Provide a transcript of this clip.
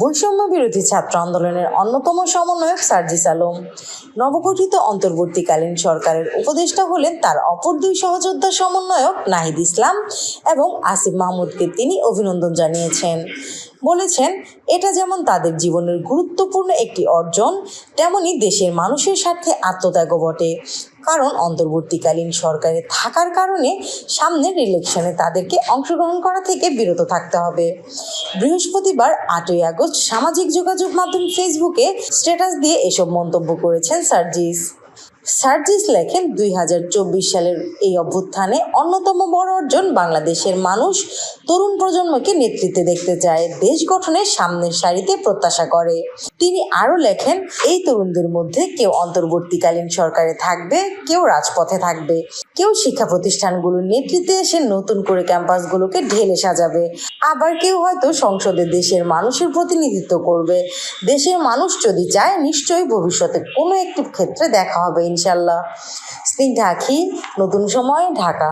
বৈষম্য বিরোধী ছাত্র আন্দোলনের অন্যতম সমন্বয়ক সার্জিস আলম। নবগঠিত অন্তর্বর্তীকালীন সরকারের উপদেষ্টা হলেন তার অপর দুই সহযোদ্ধা সমন্বয়ক নাহিদ ইসলাম এবং আসিফ মাহমুদকে তিনি অভিনন্দন জানিয়েছেন। বলেছেন, এটা যেমন তাদের জীবনের গুরুত্বপূর্ণ একটি অর্জন, তেমনি দেশের মানুষের স্বার্থে আত্মত্যাগও বটে। কারণ অন্তর্বর্তীকালীন সরকারে থাকার কারণে সামনের ইলেকশনে তাদেরকে অংশগ্রহণ করা থেকে বিরত থাকতে হবে। বৃহস্পতিবার আটই আগস্ট সামাজিক যোগাযোগ মাধ্যম ফেসবুকে স্ট্যাটাস দিয়ে এসব মন্তব্য করেছেন সার্জিস। সার্জিস লেখেন দুই হাজার চব্বিশ সালের এই অভ্যুত্থানে অন্যতম বড় অর্জন বাংলাদেশের মানুষ তরুণ প্রজন্মকে নেতৃত্বে দেখতে চায়, দেশ গঠনের সামনের সারিতে প্রত্যাশা করে। তিনি আরও লেখেন, এই তরুণদের মধ্যে কেউ অন্তর্বর্তীকালীন সরকারে থাকবে, কেউ রাজপথে থাকবে। কেউ শিক্ষা প্রতিষ্ঠানগুলোর নেতৃত্বে এসে নতুন করে ক্যাম্পাসগুলোকে ঢেলে সাজাবে। আবার কেউ হয়তো সংসদে দেশের মানুষের প্রতিনিধিত্ব করবে। দেশের মানুষ যদি চায়, নিশ্চয়ই ভবিষ্যতে কোনো একটি ক্ষেত্রে দেখা হবে ইনশাল্লাহ। স্নিগ্ধা আখি নতুন সময় ঢাকা।